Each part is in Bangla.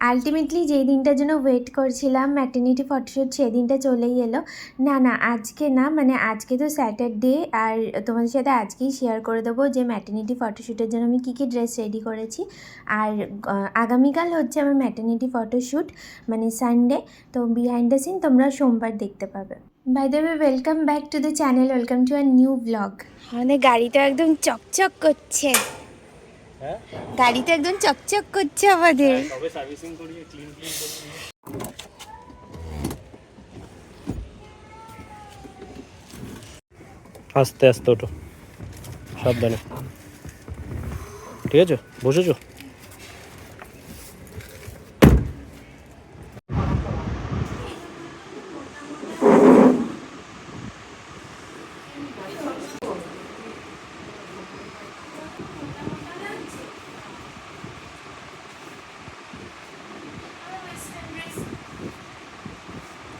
আলটিমেটলি যেই দিনটার জন্য ওয়েট করছিলাম ম্যাটার্নিটি ফটোশ্যুট সেই দিনটা চলেই এলো। না না, আজকে না মানে আজকে তো স্যাটারডে আর তোমাদের সাথে আজকেই শেয়ার করে দেবো যে ম্যাটার্নিটি ফটোশ্যুটের জন্য আমি কী কী ড্রেস রেডি করেছি। আর আগামীকাল হচ্ছে আমার ম্যাটার্নিটি ফটোশ্যুট মানে সানডে তো বিহাইন্ড দ্য সিন তোমরা সোমবার দেখতে পাবে। By the way welcome back to the channel welcome to our new vlog আমাদের গাড়িটা একদম চকচক করছে। গাড়িটা একদম চকচক করছে আমাদের। নিয়ে। আস্তে আস্তে ওটো সাবধানে। ঠিক আছে? বসেছো কি হলো এইটাই তো খুঁজছিল এইটাই খুঁজছিলাম না ঠিক আছে নিয়ে যা এটা না ঠিক আছে হ্যাঁ এটা তো নিয়ে যাব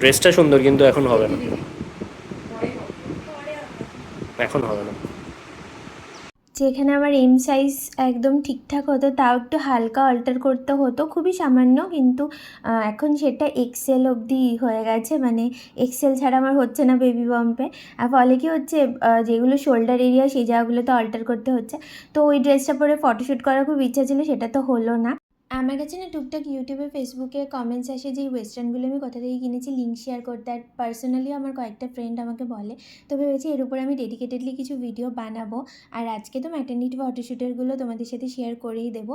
ড্রেসটা সুন্দর কিন্তু এখন হবে না। এখন হবে না। যেখানে আমার এম সাইজ একদম ঠিকঠাক হতো, তাও একটু হালকা অল্টার করতে হতো, খুবই সামান্য কিন্তু এখন সেটা এক্সেল অবধি হয়ে গেছে মানে এক্সেল ছাড়া আমার হচ্ছে না বেবি বাম্পে আর ফলে কি হচ্ছে যেগুলো শোল্ডার এরিয়া সেই জায়গাগুলোতে অল্টার করতে হচ্ছে। তো ওই ড্রেসটা পরে ফটোশ্যুট করার খুব ইচ্ছা ছিল, সেটা তো হলো না। আমার কাছে না টুকটাক ইউটিউবে ফেসবুকে কমেন্টস আসে যে ওয়েস্টার্নগুলো আমি কোথা থেকে কিনেছি লিঙ্ক শেয়ার করতে আর পার্সোনালি আমার কয়েকটা ফ্রেন্ড আমাকে বলে, তো ভেবেছি এর উপর আমি ডেডিকেটেডলি কিছু ভিডিও বানাবো, আর আজকে তো ম্যাটার্নিটি ফটোশ্যুটেরগুলো তোমাদের সাথে শেয়ার করেই দেবো।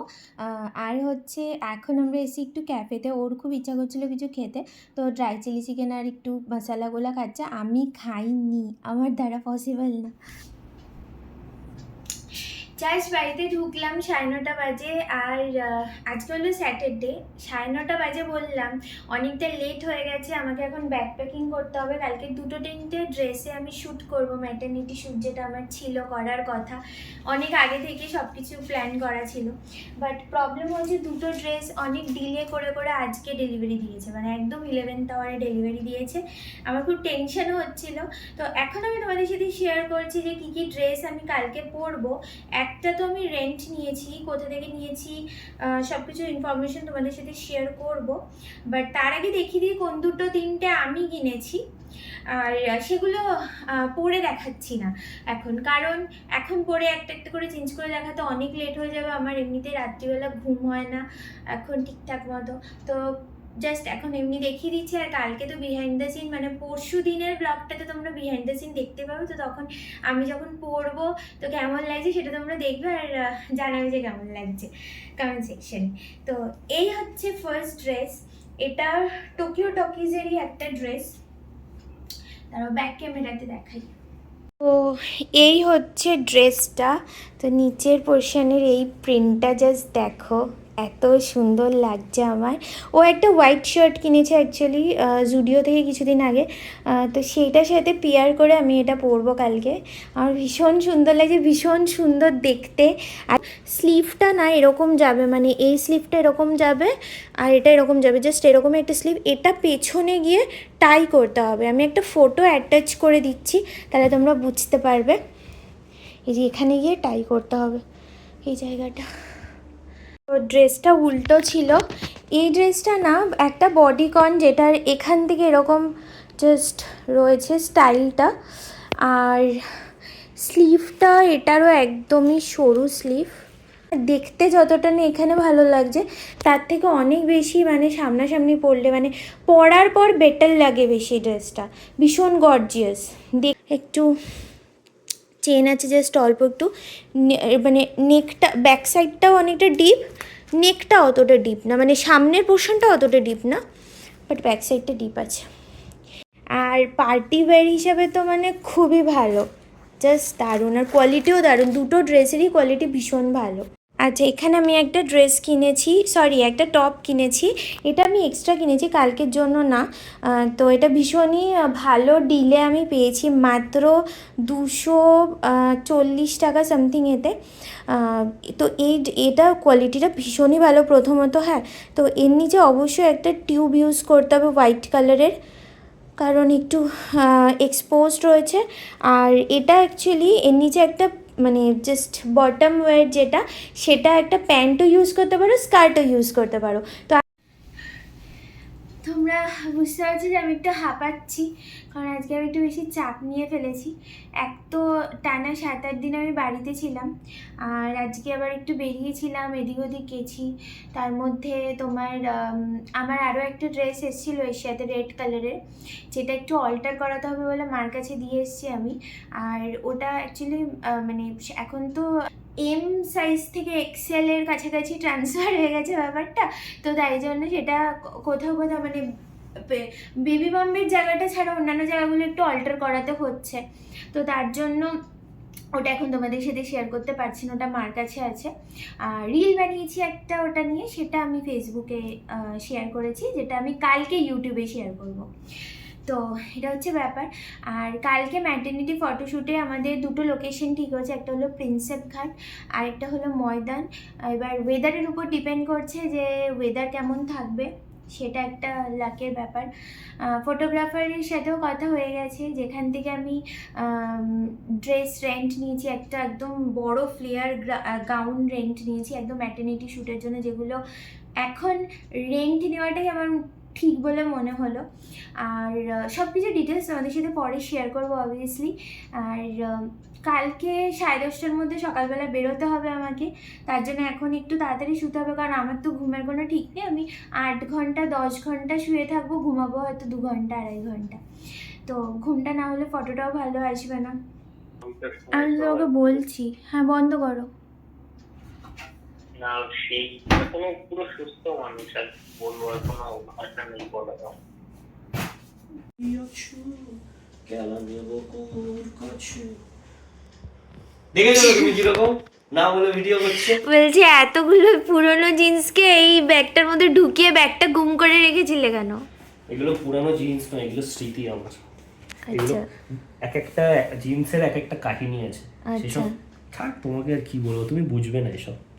আর হচ্ছে, এখন আমরা এসি একটু ক্যাফেতে ওর খুব ইচ্ছা করছিল কিছু খেতে, তো ড্রাই চিলি চিকেন আর একটু মশালাগুলো খাচ্ছে, আমি খাইনি, আমার দ্বারা পসিবল না। জাস্ট বাড়িতে ঢুকলাম, সাড়ে নটা বাজে, আর আজকে হলো স্যাটারডে সাড়ে নটা বাজে বললাম, অনেকটা লেট হয়ে গেছে, আমাকে এখন ব্যাগ প্যাকিং করতে হবে। কালকে দুটো তিনটে ড্রেসে আমি শ্যুট করব ম্যাটার্নিটি শ্যুট যেটা আমার ছিল করার কথা। অনেক আগে থেকে সব কিছু প্ল্যান করা ছিল। বাট প্রবলেম হচ্ছে দুটো ড্রেস অনেক ডিলে করে করে আজকে ডেলিভারি দিয়েছে। মানে একদম ইলেভেন্থ আওয়ারে ডেলিভারি দিয়েছে। আমার খুব টেনশনও হচ্ছিল। তো এখন আমি তোমাদের সাথে শেয়ার করছি যে কী কী ড্রেস আমি কালকে পরবো। একটা তো আমি রেন্ট নিয়েছি, কোথা থেকে নিয়েছি সব কিছু ইনফরমেশন তোমাদের সাথে শেয়ার করব। বাট তার আগে দেখিয়ে দিই কোন দুটো তিনটে আমি কিনেছি। আর সেগুলো পরে দেখাচ্ছি না এখন। কারণ এখন পরে একটা একটা করে চেঞ্জ করে দেখাতে অনেক লেট হয়ে যাবে, আমার এমনিতে রাত্রিবেলা ঘুম হয় না, এখন ঠিকঠাক মতো। তো জাস্ট এখন এমনি দেখিয়ে দিচ্ছি, আর কালকে তো বিহাইন্ড দ্য সিন মানে পরশু দিনের ব্লগটাতে তোমরা বিহাইন্ড দ্য সিন দেখতে পাবে তো তখন আমি যখন পরবো, তো কেমন লাগছে সেটা তোমরা দেখবে, আর জানাবে যে কেমন লাগছে কমেন্ট সেকশন তো এই হচ্ছে ফার্স্ট ড্রেস এটা টোকিও টকিজেরই একটা ড্রেস তারপর ব্যাক ক্যামেরাতে দেখাই। তো এই হচ্ছে ড্রেসটা তো নিচের পোর্শনের এই প্রিন্টটা জাস্ট দেখো। এত সুন্দর লাগছে আমার। ও একটা হোয়াইট শার্ট কিনেছে অ্যাকচুয়ালি জুডিও থেকে কিছুদিন আগে। তো সেইটার সাথে পেয়ার করে আমি এটা পরবো কালকে। আমার ভীষণ সুন্দর লাগছে, ভীষণ সুন্দর দেখতে। আর স্লিভটা না এরকম যাবে মানে এই স্লিভটা এরকম যাবে আর এটা এরকম যাবে। জাস্ট এরকম একটা স্লিভ এটা পেছনে গিয়ে টাই করতে হবে। আমি একটা ফটো অ্যাটাচ করে দিচ্ছি, তাহলে তোমরা বুঝতে পারবে। এই যে এখানে গিয়ে টাই করতে হবে। এই জায়গাটা। তো ড্রেসটা উল্টো ছিল। এই ড্রেসটা না, একটা বডিকন যেটার এখান থেকে এরকম জাস্ট রয়েছে স্টাইলটা আর স্লিভটা এটারও একদমই সরু স্লিভ দেখতে যতটা না এখানে ভালো লাগছে, তার থেকে অনেক বেশি মানে সামনাসামনি পরলে মানে পরার পর বেটার লাগে বেশি ড্রেসটা। ভীষণ গর্জিয়াস দেখ একটু চেন আছে জাস্ট অল্প একটু। মানে নেকটা ব্যাক সাইডটাও অনেকটা ডিপ নেকটা অতটা ডিপ না মানে সামনের পোর্শনটা অতটা ডিপ না বাট ব্যাক সাইডটা ডিপ আছে। আর পার্টি ওয়্যার হিসাবে তো মানে খুবই ভালো জাস্ট দারুণ। আর কোয়ালিটিও দারুণ, দুটো ড্রেসেরই কোয়ালিটি ভীষণ ভালো। আচ্ছা এখানে আমি একটা ড্রেস কিনেছি সরি একটা টপ কিনেছি। এটা আমি এক্সট্রা কিনেছি, কালকের জন্য না। তো এটা ভীষণই ভালো ডিলে আমি পেয়েছি, মাত্র দুশো চল্লিশ টাকা সামথিং এতে। তো এই এটা কোয়ালিটিটা ভীষণই ভালো প্রথমত হ্যাঁ। তো এর নিচে অবশ্যই একটা টিউব ইউজ করতে হবে হোয়াইট কালারের কারণ একটু এক্সপোজ রয়েছে। আর এটা অ্যাকচুয়ালি এর নিচে একটা মানে জাস্ট বটম ওয়্যার যেটা, সেটা একটা প্যান্টও ইউজ করতে পারো স্কার্টও ইউজ করতে পারো। তো তোমরা বুঝতে পারছ যে আমি একটু হাঁপাচ্ছি, কারণ আজকে আমি একটু বেশি চাপ নিয়ে ফেলেছি। এক তো টানা সাত আট দিন আমি বাড়িতে ছিলাম, আর আজকে আবার একটু বেরিয়েছিলাম, এদিক ওদিক গেছি। তার মধ্যে তোমার আমার আরও একটা ড্রেস এসেছিল এশিয়াতে রেড কালারের, যেটা একটু অল্টার করাতে হবে বলে মার কাছে দিয়ে এসেছি আমি। আর ওটা অ্যাকচুয়ালি মানে এখন তো এম সাইজ থেকে এক্সেলের কাছাকাছি ট্রান্সফার হয়ে গেছে ব্যাপারটা। তো তাই জন্য সেটা কোথাও কোথাও মানে বেবি বাম্বের জায়গাটা ছাড়া অন্যান্য জায়গাগুলো একটু অল্টার করাতে হচ্ছে। তো তার জন্য ওটা এখন তোমাদের সাথে শেয়ার করতে পারছি না, ওটা মার কাছে আছে। আর রিল বানিয়েছি একটা ওটা নিয়ে, সেটা আমি ফেসবুকে শেয়ার করেছি, যেটা আমি কালকে ইউটিউবে শেয়ার করব। তো এটা হচ্ছে ব্যাপার। আর কালকে ম্যাটার্নিটি ফটোশ্যুটে আমাদের দুটো লোকেশন ঠিক হয়েছে, একটা হলো প্রিন্সেপ ঘাট আর একটা হলো ময়দান। এবার ওয়েদারের উপর ডিপেন্ড করছে যে ওয়েদার কেমন থাকবে, সেটা একটা লাকের ব্যাপার। ফটোগ্রাফারের সাথেও কথা হয়ে গেছে, যেখান থেকে আমি ড্রেস রেন্ট নিয়েছি, একটা একদম বড় ফ্লেয়ার গাউন রেন্ট নিয়েছি, একদম ম্যাটার্নিটি শ্যুটের জন্য, যেগুলো এখন রেন্ট নেওয়াটাই আমার ঠিক বলে মনে হলো। আর সব কিছু ডিটেলস তোমাদের সাথে পরে শেয়ার করব অবভিয়াসলি আর কালকে সাড়ে দশটার মধ্যে সকালবেলা বেরোতে হবে আমাকে। তার জন্য এখন একটু তাড়াতাড়ি শুতে হবে কারণ আমার তো ঘুমের কোনো ঠিক নেই। আমি আট ঘণ্টা দশ ঘণ্টা শুয়ে থাকব ঘুমাবো হয়তো দু ঘণ্টা আড়াই ঘণ্টা। তো ঘুমটা না হলে ফটোটাও ভালো আসবে না। আমি তোমাকে বলছি হ্যাঁ বন্ধ করো। না সেই কোনো পুরো সুস্থ মানুষ আর বলব আর কোনো ভাষা নেই বলা বলছি এতগুলো পুরনো জিন্সকে এই ব্যাগটার মধ্যে ঢুকিয়ে ব্যাগটা গুম করে রেখেছিলে কেন? এগুলো পুরানো জিন্স নয় এগুলো স্মৃতি আমার। এগুলো আচ্ছা। এক একটা জিন্সের এক একটা কাহিনী আছে। আচ্ছা। সেসব থাক তোমাকে আর কি বলব তুমি বুঝবে না এসব।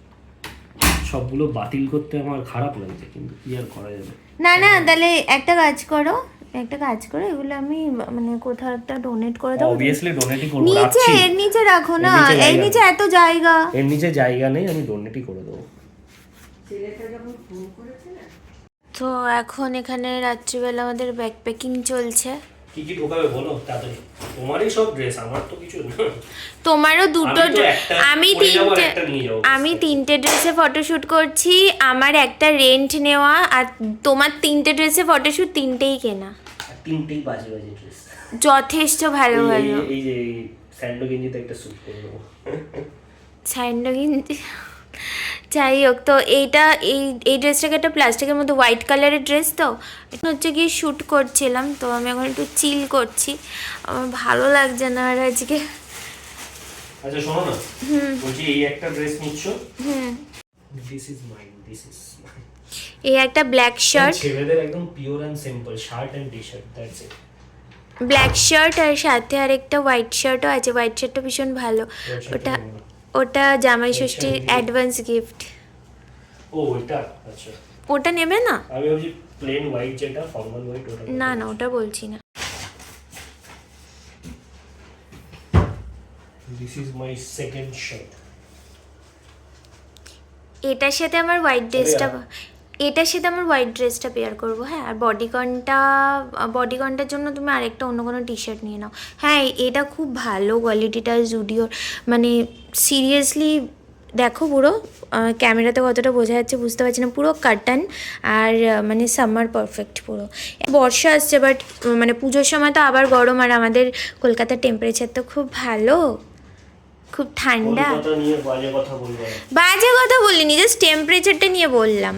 সবগুলো বাতিল করতে আমার খারাপ লাগছে কিন্তু কি আর করা যাবে? না না তাহলে একটা কাজ করো একটা কাজ করো এগুলো আমি মানে কোথাও একটা ডোনেট করে দেবো। অবভিয়াসলি ডোনেটই করব নিচে এর নিচে রাখো না এর নিচে এত জায়গা। এর নিচে জায়গা নেই আমি ডোনেটই করে দেবো। ছেলেটা যখন ফোন করেছে না? তো এখন এখানে রাত্রিবেলা আমাদের ব্যাকপ্যাকিং চলছে। কি কি ঢোকাবে বলো তাড়াতাড়ি? তোমারই সব ড্রেস আমার তো কিছু তোমারও দুটো আমি তিনটে। আমি তিনটে ড্রেসে ফটোশ্যুট করছি আমার একটা রেন্ট নেওয়া আর তোমার তিনটে ড্রেসে ফটোশ্যুট তিনটেই কেনা। তিনটেই বাজে বাজে ড্রেস যথেষ্ট ভালো ভালো। এই যে স্যান্ডো গেঞ্জিতে একটা স্যুট করে দেবো স্যান্ডো কিন্তু যাই হোক। তো এইটা এই এই ড্রেসটাকে একটা প্লাস্টিকের মধ্যে হোয়াইট কালারের ড্রেস তো? এখন হচ্ছে গিয়ে শ্যুট করছিলাম তো আমি এখন একটু চিল করছি। আমার ভালো লাগছে না আর আজকে। আচ্ছা শোনো না। বলছি এই একটা ড্রেস নিচ্ছ? হুম। This is mine this is এই একটা ব্ল্যাক শার্ট ছেলেদের একদম pure and simple shirt and T shirt that's it black shirt আর সাথে আর একটা হোয়াইট শার্টও আছে। হোয়াইট শার্টটা ভীষণ ভালো। ওটা ওটা জামাই ষষ্ঠীর অ্যাডভান্স গিফট ও ওটা আচ্ছা। ওটা নেবে না? আমি ভাবছি প্লেন হোয়াইট যেটা ফর্মাল হোয়াইট ওটা না না ওটা বলছি না। This is my second shirt এটার সাথে আমার হোয়াইট ড্রেসটা? এটার সাথে আমার হোয়াইট ড্রেসটা পেয়ার করব হ্যাঁ? আর বডিকনটা বডিকনটার জন্য তুমি আরেকটা অন্য কোনো টি শার্ট নিয়ে নাও। হ্যাঁ এটা খুব ভালো কোয়ালিটিটা জুডিওর মানে সিরিয়াসলি দেখো পুরো ক্যামেরাতে কতটা বোঝা যাচ্ছে বুঝতে পারছি না। পুরো কাটান আর মানে সামার পারফেক্ট পুরো। বর্ষা আসছে বাট মানে পুজোর সময় তো আবার গরম আর আমাদের কলকাতার টেম্পারেচার তো খুব ভালো। খুব ঠান্ডা। বাজে কথা বলিনি জাস্ট টেম্পারেচারটা নিয়ে বললাম।